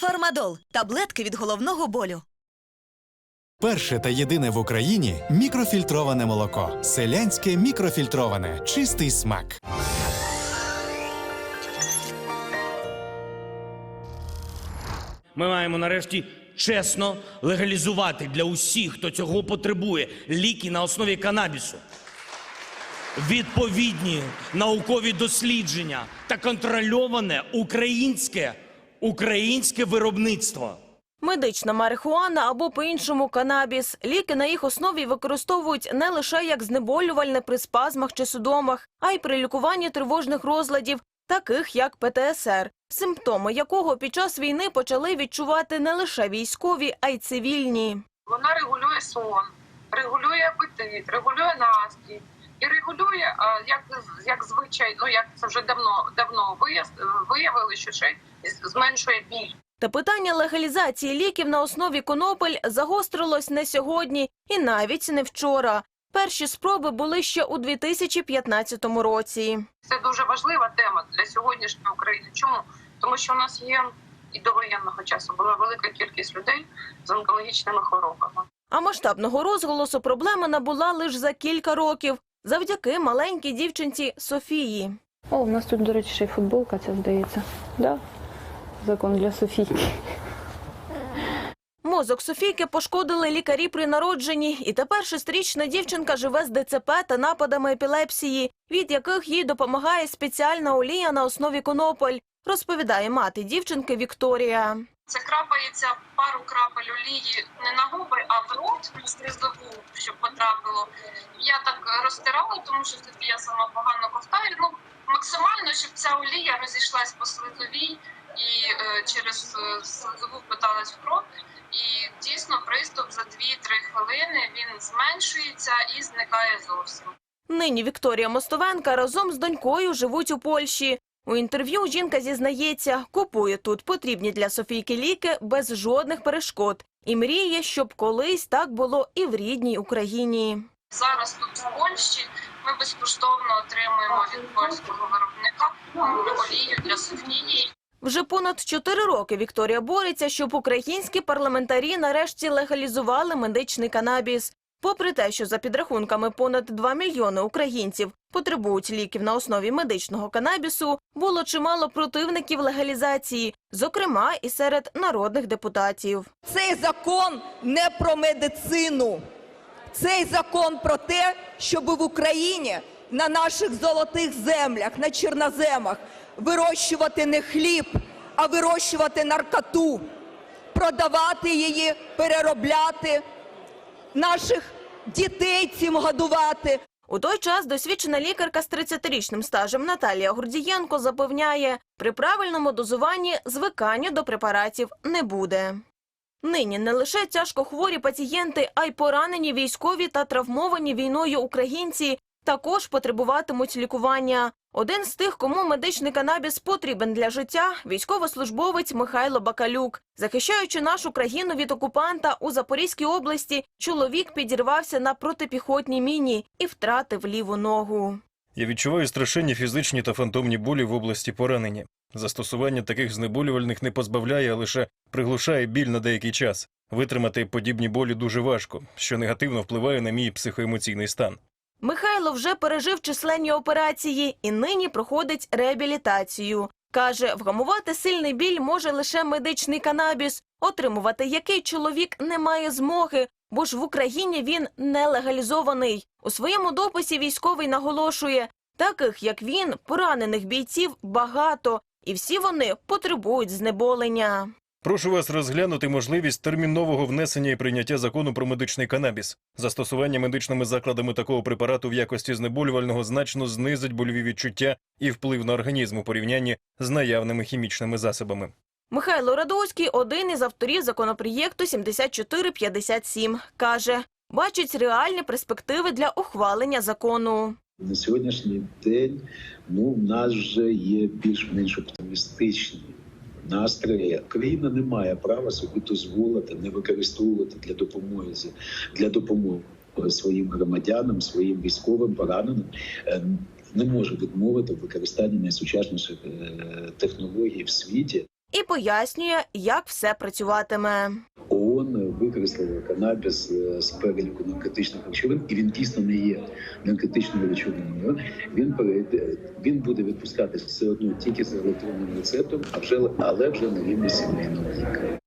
Фармадол таблетки від головного болю. Перше та єдине в Україні мікрофільтроване молоко. Селянське мікрофільтроване. Чистий смак. Ми маємо нарешті чесно легалізувати для усіх, хто цього потребує, ліки на основі канабісу. Відповідні наукові дослідження та контрольоване українське, українське виробництво. Медична марихуана або по-іншому канабіс. Ліки на їх основі використовують не лише як знеболювальне при спазмах чи судомах, а й при лікуванні тривожних розладів, таких як ПТСР, симптоми якого під час війни почали відчувати не лише військові, а й цивільні. Вона регулює сон, регулює апетит, регулює настрій і регулює, а, як, як звичай, ну як це вже давно давно вияс- виявили, що ще й зменшує біль. Та питання легалізації ліків на основі конопель загострилось не сьогодні і навіть не вчора. Перші спроби були ще у 2015 році. Це дуже важлива тема для сьогоднішньої України. Чому? Тому що у нас є і до воєнного часу була велика кількість людей з онкологічними хворобами. А масштабного розголосу проблема набула лише за кілька років завдяки маленькій дівчинці Софії. О, у нас тут, до речі, ще й футболка, це здається. Да? Закон для Софійки. Мозок Софійки пошкодили лікарі при народженні, і тепер шестирічна дівчинка живе з ДЦП та нападами епілепсії, від яких їй допомагає спеціальна олія на основі конопель, розповідає мати дівчинки Вікторія. Це крапається пару крапель олії не на губи, а в рот в слизову, щоб потрапило. Я так розтирала, тому що Софія сама погано ковтає. Ну максимально, щоб ця олія розійшлась по слизовій і е, через е, слизову впиталась в кров. І дійсно приступ за 2-3 хвилини він зменшується і зникає зовсім. Нині Вікторія Мостовенка разом з донькою живуть у Польщі. У інтерв'ю жінка зізнається, купує тут потрібні для Софійки ліки без жодних перешкод і мріє, щоб колись так було і в рідній Україні. Зараз тут в Польщі ми безкоштовно отримуємо від польського виробника олію для Софії. Вже понад чотири роки Вікторія бореться, щоб українські парламентарі нарешті легалізували медичний канабіс. Попри те, що за підрахунками понад 2 мільйони українців потребують ліків на основі медичного канабісу, було чимало противників легалізації, зокрема і серед народних депутатів. Цей закон не про медицину. Цей закон про те, щоб в Україні на наших золотих землях, на чорноземах вирощувати не хліб, а вирощувати наркоту, продавати її, переробляти, наших дітей цим годувати. У той час досвідчена лікарка з 30-річним стажем Наталія Гордієнко запевняє, при правильному дозуванні звикання до препаратів не буде. Нині не лише тяжкохворі пацієнти, а й поранені військові та травмовані війною українці також потребуватимуть лікування. Один з тих, кому медичний канабіс потрібен для життя, військовослужбовець Михайло Бакалюк. Захищаючи нашу країну від окупанта у Запорізькій області, чоловік підірвався на протипіхотній міні і втратив ліву ногу. Я відчуваю страшенні фізичні та фантомні болі в області поранення. Застосування таких знеболювальних не позбавляє, а лише приглушає біль на деякий час. Витримати подібні болі дуже важко, що негативно впливає на мій психоемоційний стан. Михайло вже пережив численні операції і нині проходить реабілітацію. Каже, вгамувати сильний біль може лише медичний канабіс, отримувати який чоловік не має змоги, бо ж в Україні він не легалізований. У своєму дописі військовий наголошує, таких як він, поранених бійців багато, і всі вони потребують знеболення. Прошу вас розглянути можливість термінового внесення і прийняття закону про медичний канабіс. Застосування медичними закладами такого препарату в якості знеболювального значно знизить больові відчуття і вплив на організм у порівнянні з наявними хімічними засобами. Михайло Радоський – один із авторів законопроєкту 7457. Каже, бачить реальні перспективи для ухвалення закону. На сьогоднішній день ну, в нас вже є більш-менш оптимістичні настрої. Країна не має права собі дозволити не використовувати для допомоги для допомоги своїм громадянам, своїм військовим пораненим. Е, Не може відмовити в використанні найсучасніших е, технологій в світі. І пояснює, як все працюватиме. ООН викреслила канабіс е, з переліку наркотичних речовин, і він дійсно не є наркотичною речовиною. Він перейде, він буде відпускатись все одно тільки з електронним рецептом, а вже але вже на рівні сімейного лікаря.